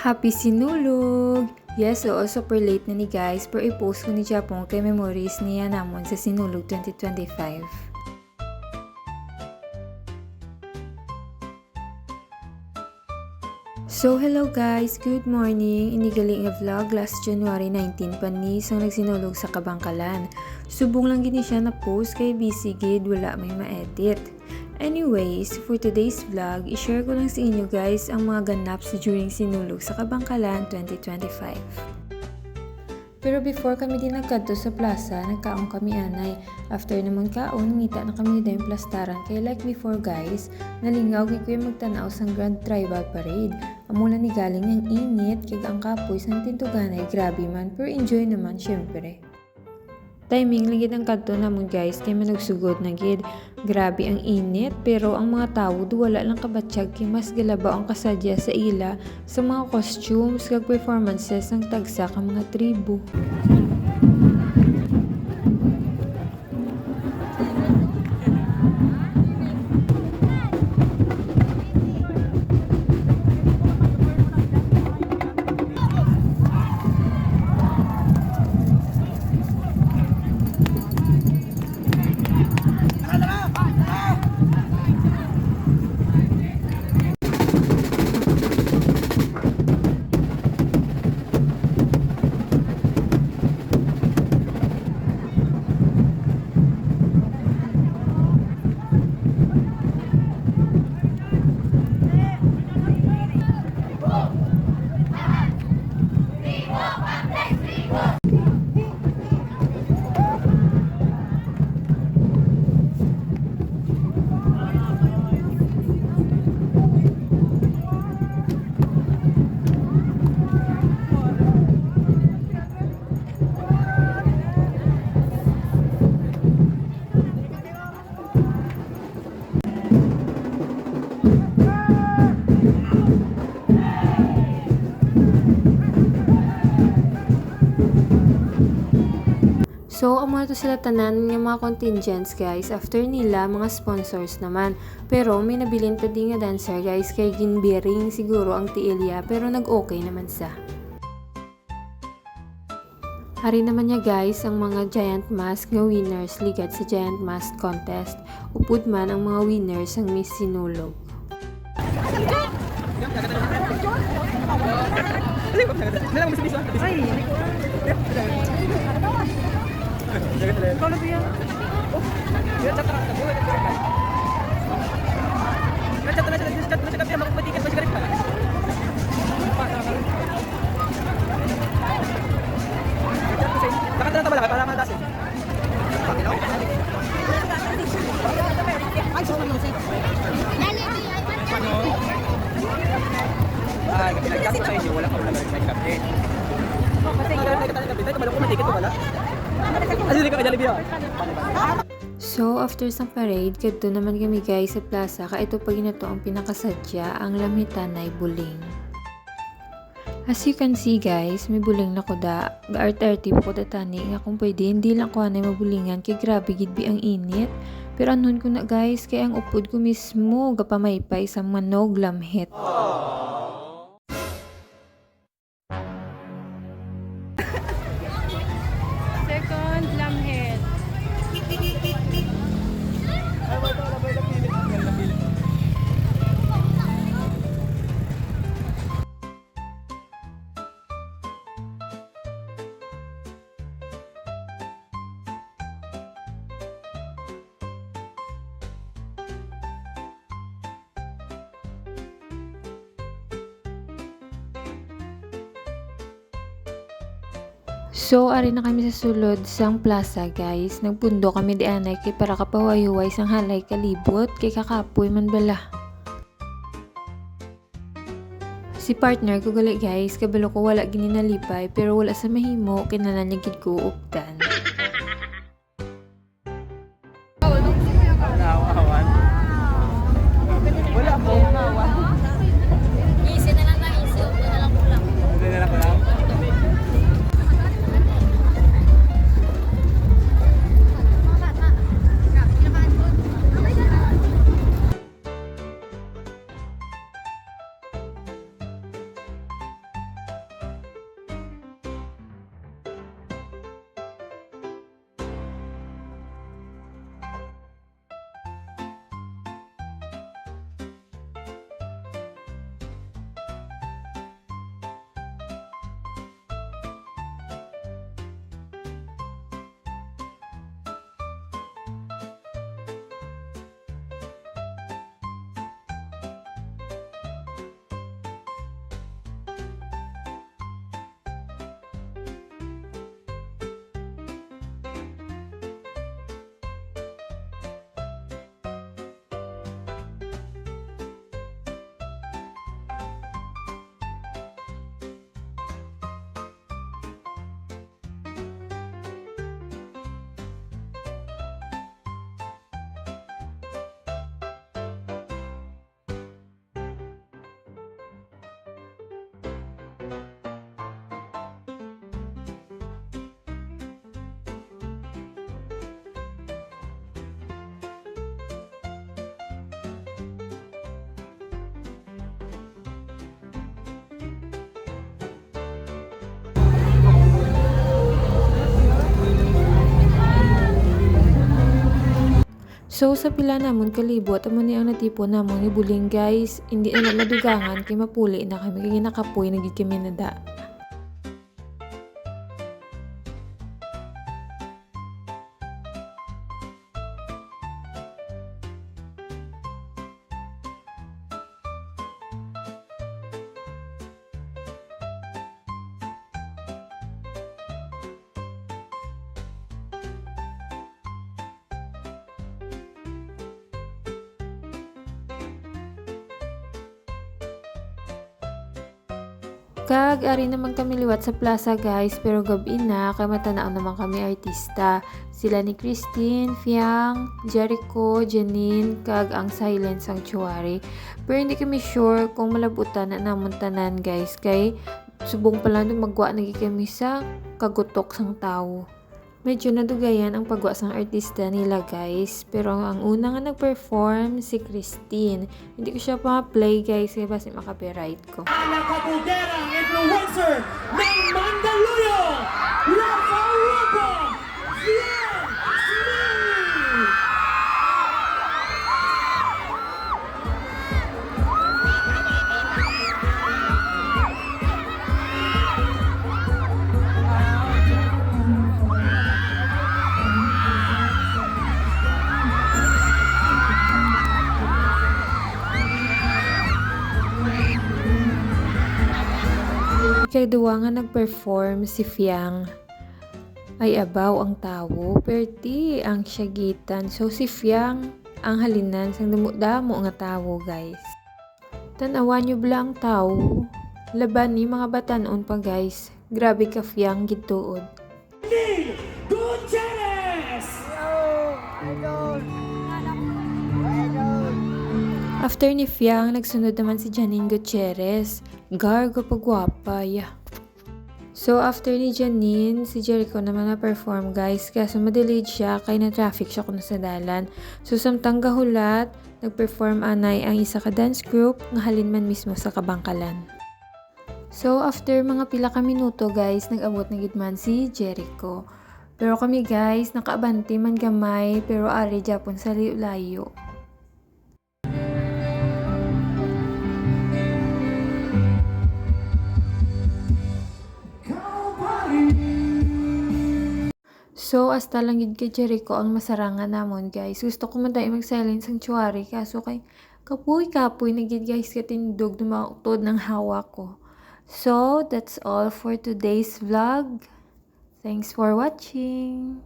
Happy sinulog! Yes, oo, super late na ni guys, pero i-post ko ni Japon kay memories niya namon sa Sinulog 2025. So, hello guys! Good morning! Inigaling nga vlog last January 19 panis ang nagsinulog sa Kabangkalan. Subong lang gini siya na post kay busy gid wala may ma-edit. Anyways, for today's vlog, i-share ko lang sa inyo guys ang mga ganaps during sinulog sa Kabangkalan 2025. Pero before kami din nagkadto sa plaza, nagkaon kami anay. After naman kaon, ngita na kami din plastaran. Kaya like before guys, nalingaw kay kuya magtanaw sa Grand Tribal Parade. Amula ni galing ang init, kaya ang kapoy sa tintuganay, grabe man, pero enjoy naman syempre. Timing ligid ang kadto namon guys kay manugsugod na gid. Grabe ang init pero ang mga tao do wala lang kabatsyag kay mas galabaw ang kasadya sa ila sa mga costumes kag performances ng tagsa ka mga tribo. So, amo to sila tanan ng mga contingents guys. After nila, mga sponsors naman. Pero may nabilin pa din nga dancer guys kay ginbiring siguro ang tiilya pero nag-okay naman sa. Hari naman niya guys ang mga giant mask nga winners ligad sa giant mask contest. Upod man ang mga winners ang Miss Sinulog. Ah, pinagkas ko sa inyo, wala ka wala ka kapten. Kasi kapten, kapten, kabalo ko matiket ko wala. So, after sa parade, kadto naman kami guys sa plaza ka ito pag inato ang pinakasadya, ang lamitan ay buling. As you can see guys, may buling na kuda. Art-arty po kuda tani nga kung pwede, hindi lang ko anay mabulingan kay grabe gidbi ang init. Pero anon ko na guys, kaya ang upod ko mismo gapamaypay sa manog lamhit. Second, So, ari na kami sa sulod sang plaza, guys. Nagpundo kami di anay kay para kapawayway sang halay kalibot kay kakapoy man bala. Si partner ko gali guys, kabalo ko wala gininalipay pero wala sa mahimo kinalan niya gid ko updan. So sa pila namon kalibot amo ni ang natipo namon ni buling guys. Hindi na madugangan kay mapuli na kami kay nakapoy nagid. Kag ari naman kami liwat sa plaza guys pero gabi na kay matanao naman kami artista. Sila ni Christine, Fiang, Jericho, Janine, kag ang Silent Sanctuary. Pero hindi kami sure kung malabutan na namon tanan guys kay subong pala nung magwa nagi kami sa kagutok sang tao. Medyo nadugayan ang pagwa sang artista nila guys. Pero ang una nga nag-perform si Christine. Hindi ko siya pa-play guys kaya basi makapiright ko. la cabuguera influencer ng Kay duwa nga nag-perform si Fiang ay abaw ang tawo, perti ang syagitan. So si Fiang ang halinan sang damo nga tawo guys. Tanawan nyo bala ang tawo. Laban ni mga batanon pa guys. Grabe ka Fiang gituod. Gutierrez! After ni Fiang, nagsunod naman si Janine Gutierrez. Gargo pagwapa, yeah. So, after ni Janine, si Jericho naman na-perform, guys. Kaso, madelayed siya, kaya na-traffic siya kung sa dalan. So, samtang gahulat, nag-perform anay ang isa ka dance group, nga halin man mismo sa kabangkalan. So, after mga pila ka minuto, guys, nag-abot na gidman si Jericho. Pero kami, guys, nakaabante man gamay, pero ari Japon sa layo. So, hasta lang yun kay Jericho ang masarangan namon, guys. Gusto ko man tayo mag-silent sanctuary, kaso kay kapoy-kapoy na gid guys katindog na ng hawa ko. So, that's all for today's vlog. Thanks for watching.